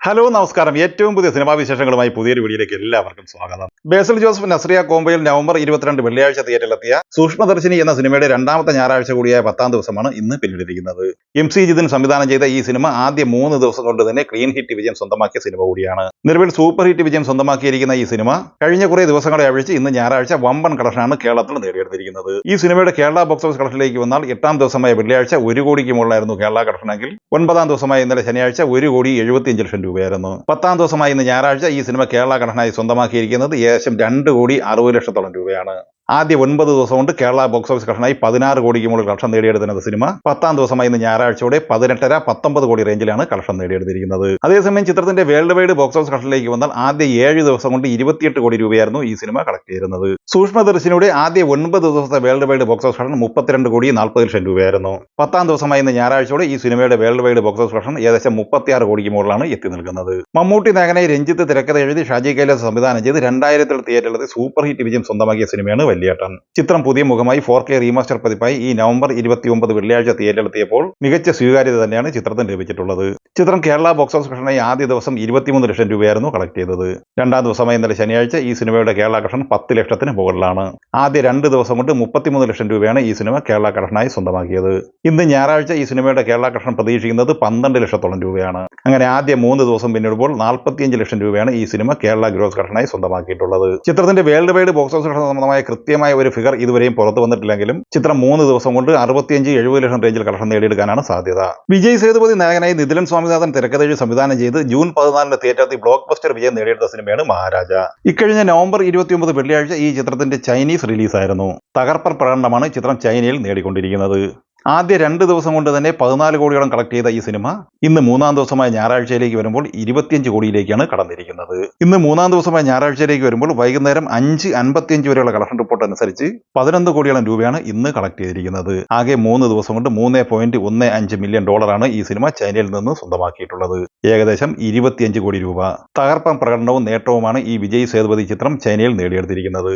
Hello നമസ്കാരം. ഏറ്റവും പുതിയ സിനിമാ വിശേഷങ്ങളുമായി പുതിയൊരു വീഡിയോയിലേക്ക് എല്ലാവർക്കും സ്വാഗതം. ബേസൽ ജോസഫ് നസ്രിയ കോമ്പയിൽ നവംബർ ഇരുപത്തിരണ്ട് വെള്ളിയാഴ്ച തിയേറ്ററിലെത്തിയ സൂക്ഷ്മദർശിനി എന്ന സിനിമയുടെ രണ്ടാമത്തെ ഞായറാഴ്ച കൂടിയായ പത്താം ദിവസമാണ് ഇന്ന് പിന്നിട്ടിരിക്കുന്നത്. എം സി ജിതിൻ സംവിധാനം ചെയ്ത ഈ സിനിമ ആദ്യ മൂന്ന് ദിവസം കൊണ്ട് തന്നെ ക്ലീൻ ഹിറ്റ് വിജയം സ്വന്തമാക്കിയ സിനിമ കൂടിയാണ്. നിലവിൽ സൂപ്പർ ഹിറ്റ് വിജയം സ്വന്തമാക്കിയിരിക്കുന്ന ഈ സിനിമ കഴിഞ്ഞ കുറേ ദിവസങ്ങളെ അഴിച്ച് ഇന്ന് ഞായറാഴ്ച വമ്പൻ കളക്ഷനാണ് കേരളത്തിൽ നേടിയെടുത്തിരിക്കുന്നത്. ഈ സിനിമയുടെ കേരള ബോക്സ് ഓഫീസ് കളക്ഷനിലേക്ക് വന്നാൽ എട്ടാം ദിവസമായ വെള്ളിയാഴ്ച ഒരു കോടിക്ക് മുകളിലായിരുന്നു കേരള കളക്ഷനെങ്കിൽ ഒൻപതാം ദിവസമായ ഇന്നലെ ശനിയാഴ്ച ഒരു കോടി എഴുപത്തിയഞ്ച് ലക്ഷം രൂപയായിരുന്നു. പത്താം ദിവസമായ ഇന്ന് ഞായറാഴ്ച ഈ സിനിമ കേരള കളക്ഷനായി സ്വന്തമാക്കിയിരിക്കുന്നത് ഏകദേശം രണ്ട് കോടി അറുപത് ലക്ഷത്തോളം രൂപയാണ്. ആദ്യ ഒൻപത് ദിവസം കൊണ്ട് കേരള ബോക്സ് ഓഫീസ് കളക്ഷനായി പതിനാറ് കോടിക്ക് മുകളിൽ കളക്ഷൻ നേടിയെടുത്തിരുന്ന സിനിമ. പത്താം ദിവസമായി ഇന്ന് ഞായറാഴ്ചയോടെ പതിനെട്ടര പത്തൊമ്പത് കോടി റേഞ്ചിലാണ് കളക്ഷൻ നേടിയെടുത്തിരിക്കുന്നത്. അതേസമയം ചിത്രത്തിന്റെ വേൾഡ് വൈഡ് ബോക്സ് ഓഫീസ് കളക്ഷനിലേക്ക് വന്നാൽ ആദ്യ ഏഴ് ദിവസം കൊണ്ട് ഇരുപത്തിയെട്ട് കോടി രൂപയായിരുന്നു ഈ സിനിമ കളക്ട് ചെയ്തിരുന്നത്. സൂക്ഷ്മദർശിനിയുടെ ആദ്യ ഒൻപത് ദിവസത്തെ world wide box office collection മുപ്പത്തിരണ്ട് കോടി നാൽപ്പത് ലക്ഷം രൂപയായിരുന്നു. പത്താം ദിവസമായി ഇന്ന് ഞായറാഴ്ചയോടെ ഈ സിനിമയുടെ world wide box office collection ഏകദേശം മുപ്പത്തിയാറ് കോടിക്ക് മുകളിലാണ് എത്തി നിൽക്കുന്നത്. മമ്മൂട്ടി നായകനായി രഞ്ജിത്ത് തിരക്കഥ എഴുതി ഷാജി കൈലാസ് സംവിധാനം ചെയ്ത് രണ്ടായിരത്തിൽ തിയേറ്ററിലെത്തി സൂപ്പർ ഹിറ്റ് വിജയം സ്വന്തമാക്കിയ സിനിമയാണ് വലിയേട്ടൻ ചിത്രം പുതിയ മുഖമായി ഫോർ കെ റീമാസ്റ്റർ പതിപ്പായി. ഈ നവംബർ ഇരുപത്തിയൊമ്പത് വെള്ളിയാഴ്ച തിയേറ്ററിലെത്തിയപ്പോൾ മികച്ച സ്വീകാര്യത തന്നെയാണ് ചിത്രത്തിന് ലഭിച്ചിട്ടുള്ളത്. ചിത്രം കേരള ബോക്സ് ഓഫീസ് കളക്ഷനായി ആദ്യ ദിവസം ഇരുപത്തിമൂന്ന് ലക്ഷം രൂപയായിരുന്നു കളക്ട് ചെയ്തത്. രണ്ടാം ദിവസമായി ഇന്നലെ ശനിയാഴ്ച ഈ സിനിമയുടെ കേരള കളക്ഷൻ പത്ത് ലക്ഷത്തിന് മുകളിലാണ്. ആദ്യ രണ്ട് ദിവസം കൊണ്ട് മുപ്പത്തിമൂന്ന് ലക്ഷം രൂപയാണ് ഈ സിനിമ കേരള കളക്ഷനായി സ്വന്തമാക്കിയത്. ഇന്ന് ഞായറാഴ്ച ഈ സിനിമയുടെ കേരള കളക്ഷൻ പ്രതീക്ഷിക്കുന്നത് പന്ത്രണ്ട് ലക്ഷത്തോളം രൂപയാണ്. അങ്ങനെ ആദ്യ മൂന്ന് ദിവസം പിന്നിടുമ്പോൾ നാൽപ്പത്തിയഞ്ച് ലക്ഷം രൂപയാണ് ഈ സിനിമ കേരള ഗ്രോസ് കളക്ഷനായി സ്വന്തമാക്കിയിട്ടുള്ളത്. ചിത്രത്തിന്റെ world wide box office collection സംബന്ധമായ കൃത്യമായ ഒരു ഫിഗർ ഇതുവരെയും പുറത്തു വന്നിട്ടില്ലെങ്കിലും ചിത്രം മൂന്ന് ദിവസം കൊണ്ട് അറുപത്തിയഞ്ച് എഴുപത് ലക്ഷം റേഞ്ചിൽ കളക്ഷൻ നേടിയെടുക്കാനാണ് സാധ്യത. വിജയ് സേതുപതി നായകനായി നിതിലൻ സ്വാമിനാഥൻ തിരക്കഥഴി സംവിധാനം ചെയ്ത് ജൂൺ പതിനാലിന് തിയേറ്ററിൽ ബ്ലോക്ക് ബസ്റ്റർ വിജയം നേടിയെടുത്ത സിനിമയാണ് മഹാരാജ. ഇക്കഴിഞ്ഞ നവംബർ ഇരുപത്തിയൊമ്പത് വെള്ളിയാഴ്ച ഈ ചിത്രത്തിന്റെ ചൈനീസ് റിലീസായിരുന്നു തകർപ്പർ പ്രകടനമാണ് ചിത്രം ചൈനയിൽ നേടിക്കൊണ്ടിരിക്കുന്നത്. ആദ്യ രണ്ട് ദിവസം കൊണ്ട് തന്നെ പതിനാല് കോടിയോളം കളക്ട് ചെയ്ത ഈ സിനിമ ഇന്ന് മൂന്നാം ദിവസമായ ഞായറാഴ്ചയിലേക്ക് വരുമ്പോൾ ഇരുപത്തിയഞ്ച് കോടിയിലേക്കാണ് കടന്നിരിക്കുന്നത്. ഇന്ന് മൂന്നാം ദിവസമായ ഞായറാഴ്ചയിലേക്ക് വരുമ്പോൾ വൈകുന്നേരം അഞ്ച് അൻപത്തിയഞ്ച് വരെയുള്ള കളക്ഷൻ റിപ്പോർട്ട് അനുസരിച്ച് പതിനൊന്ന് കോടിയോളം രൂപയാണ് ഇന്ന് കളക്ട് ചെയ്തിരിക്കുന്നത്. ആകെ മൂന്ന് ദിവസം കൊണ്ട് മൂന്ന് പോയിന്റ് ഒന്ന് അഞ്ച് മില്യൺ ഡോളറാണ് ഈ സിനിമ ചൈനയിൽ നിന്ന് സ്വന്തമാക്കിയിട്ടുള്ളത്. ഏകദേശം ഇരുപത്തിയഞ്ച് കോടി രൂപ. തകർപ്പൻ പ്രകടനവും നേട്ടവുമാണ് ഈ വിജയ് സേതുപതി ചിത്രം ചൈനയിൽ നേടിയെടുത്തിരിക്കുന്നത്.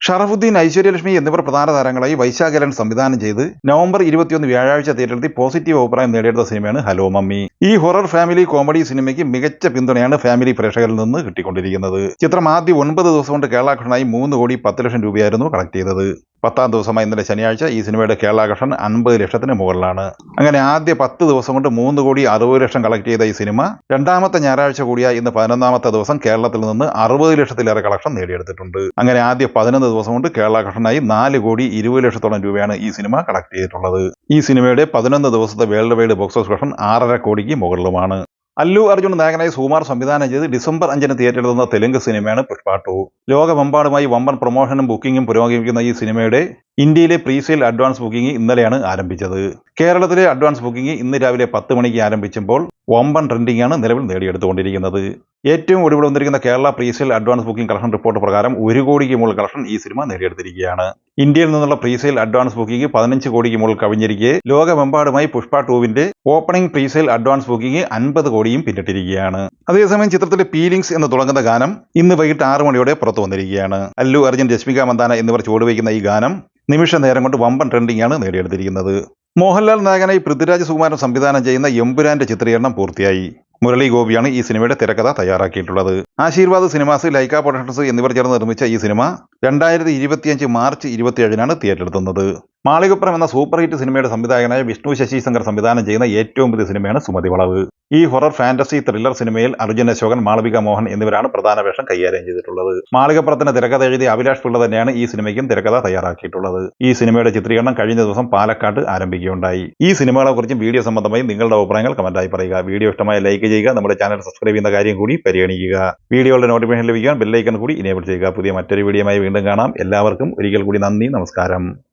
ഷറഫുദ്ദീൻ ഐശ്വര്യലക്ഷ്മി എന്നിവർ പ്രധാന താരങ്ങളായി വൈശാഖലൻ സംവിധാനം ചെയ്ത് നവംബർ ഇരുപത്തിയൊന്ന് വ്യാഴാഴ്ച തിയേറ്ററിൽ പോസിറ്റീവ് അഭിപ്രായം നേടിയെടുത്ത സിനിമയാണ് ഹലോ മമ്മി. ഈ ഹൊറർ ഫാമിലി കോമഡി സിനിമയ്ക്ക് മികച്ച പിന്തുണയാണ് ഫാമിലി പ്രേക്ഷകരിൽ നിന്ന് കിട്ടിക്കൊണ്ടിരിക്കുന്നത്. ചിത്രം ആദ്യ ഒൻപത് ദിവസം കൊണ്ട് കേരളാകൃഷ്ണനായി മൂന്ന് കോടി പത്ത് ലക്ഷം രൂപയായിരുന്നു കളക്ട് ചെയ്തത്. പത്താം ദിവസമായി ഇന്നലെ ശനിയാഴ്ച ഈ സിനിമയുടെ കേരള കളക്ഷൻ അൻപത് ലക്ഷത്തിന് മുകളിലാണ്. അങ്ങനെ ആദ്യ പത്ത് ദിവസം കൊണ്ട് മൂന്ന് കോടി അറുപത് ലക്ഷം കളക്ട് ചെയ്ത ഈ സിനിമ രണ്ടാമത്തെ ഞായറാഴ്ച കൂടിയ ഇന്ന് പതിനൊന്നാമത്തെ ദിവസം കേരളത്തിൽ നിന്ന് അറുപത് ലക്ഷത്തിലേറെ കളക്ഷൻ നേടിയെടുത്തിട്ടുണ്ട്. അങ്ങനെ ആദ്യ പതിനൊന്ന് ദിവസം കൊണ്ട് കേരള കളക്ഷനായി നാല് കോടി ഇരുപത് ലക്ഷത്തോളം രൂപയാണ് ഈ സിനിമ കളക്ട് ചെയ്തിട്ടുള്ളത്. ഈ സിനിമയുടെ പതിനൊന്ന് ദിവസത്തെ world wide box office collection ആറര കോടിക്ക് മുകളിലുമാണ്. അല്ലു അർജുൻ നായകനായി സുമാർ സംവിധാനം ചെയ്ത് ഡിസംബർ അഞ്ചിന് തിയേറ്ററിൽ എത്തുന്ന തെലുങ്ക് സിനിമയാണ് പുഷ്പ ടു ലോകമെമ്പാടുമായി വമ്പൻ പ്രൊമോഷനും ബുക്കിംഗും പുരോഗമിക്കുന്ന ഈ സിനിമയുടെ ഇന്ത്യയിലെ പ്രീസെയിൽ അഡ്വാൻസ് ബുക്കിംഗ് ഇന്നലെയാണ് ആരംഭിച്ചത്. കേരളത്തിലെ അഡ്വാൻസ് ബുക്കിംഗ് ഇന്ന് രാവിലെ പത്ത് മണിക്ക് ആരംഭിച്ചപ്പോൾ വമ്പൻ ട്രെൻഡിംഗ് ആണ് നിലവിൽ നേടിയെടുത്തുകൊണ്ടിരിക്കുന്നത്. ഏറ്റവും ഒടുവിൽ വന്നിരിക്കുന്ന Kerala presale advance booking collection report പ്രകാരം ഒരു കോടിക്ക് മുകളിൽ കളക്ഷൻ ഈ സിനിമ നേടിയെടുത്തിരിക്കുകയാണ്. ഇന്ത്യയിൽ നിന്നുള്ള പ്രീസെയിൽ അഡ്വാൻസ് ബുക്കിംഗ് പതിനഞ്ച് കോടിക്ക് മുകളിൽ കവിഞ്ഞിരിക്കെ ലോകമെമ്പാടുമായി പുഷ്പ ടൂവിന്റെ ഓപ്പണിംഗ് പ്രീസെയിൽ അഡ്വാൻസ് ബുക്കിംഗ് അൻപത് കോടിയും പിന്നിട്ടിരിക്കുകയാണ്. അതേസമയം ചിത്രത്തിലെ ഫീലിംഗ്സ് എന്ന് തുടങ്ങുന്ന ഗാനം ഇന്ന് വൈകിട്ട് ആറ് മണിയോടെ പുറത്തു വന്നിരിക്കുകയാണ്. അല്ലു അർജുൻ രശ്മിക മന്ദാന എന്നിവർ ചുവടുവയ്ക്കുന്ന ഈ ഗാനം നിമിഷ നേരം കൊണ്ട് വമ്പൻ ട്രെൻഡിംഗാണ് നേടിയെടുത്തിരിക്കുന്നത്. മോഹൻലാൽ നായകനായി പൃഥ്വിരാജ് സുകുമാരൻ സംവിധാനം ചെയ്യുന്ന എമ്പുരാന്റെ ചിത്രീകരണം പൂർത്തിയായി. മുരളി ഗോപിയാണ് ഈ സിനിമയുടെ തിരക്കഥ തയ്യാറാക്കിയിട്ടുള്ളത്. ആശീർവാദ് സിനിമാസ് ലൈക്ക പ്രൊഡക്ഷൻസ് എന്നിവർ ചേർന്ന് നിർമ്മിച്ച ഈ സിനിമ രണ്ടായിരത്തി ഇരുപത്തിയഞ്ച് മാർച്ച് ഇരുപത്തിയേഴിനാണ് തിയേറ്ററിലെത്തുന്നത് മാളികപ്പുറം എന്ന സൂപ്പർ ഹിറ്റ് സിനിമയുടെ സംവിധായകനായ വിഷ്ണു ശശി ശങ്കർ സംവിധാനം ചെയ്യുന്ന ഏറ്റവും പുതിയ സിനിമയാണ് സുമതി വളവ്. ഈ ഹൊറർ ഫാന്റസി ത്രില്ലർ സിനിമയിൽ അർജുൻ അശോകൻ മാളവിക മോഹൻ എന്നിവരാണ് പ്രധാന വേഷം കൈകാര്യം ചെയ്തിട്ടുള്ളത്. മാളികപ്പുറത്തിന് തിരക്കഥ എഴുതിയ അഭിലാഷ് പിള്ള തന്നെയാണ് ഈ സിനിമയ്ക്കും തിരക്കഥ തയ്യാറാക്കിയിട്ടുള്ളത്. ഈ സിനിമയുടെ ചിത്രീകരണം കഴിഞ്ഞ ദിവസം പാലക്കാട് ആരംഭിക്കുകയുണ്ടായി. ഈ സിനിമകളെ കുറിച്ചും വീഡിയോ സംബന്ധമായി നിങ്ങളുടെ അഭിപ്രായങ്ങൾ കമന്റായി പറയുക. വീഡിയോ ഇഷ്ടമായ ലൈക്ക് ചെയ്യുക. നമ്മുടെ ചാനൽ സബ്സ്ക്രൈബ് ചെയ്യുന്ന കാര്യം കൂടി പരിഗണിക്കുക. വീഡിയോയുടെ നോട്ടിഫിക്കേഷൻ ലഭിക്കാൻ ബെല്ലൈക്കൺ കൂടി ഇനേബിൾ ചെയ്യുക. പുതിയ മറ്റൊരു വീഡിയോയുമായി വീണ്ടും കാണാം. എല്ലാവർക്കും ഒരിക്കൽ കൂടി നന്ദി നമസ്കാരം.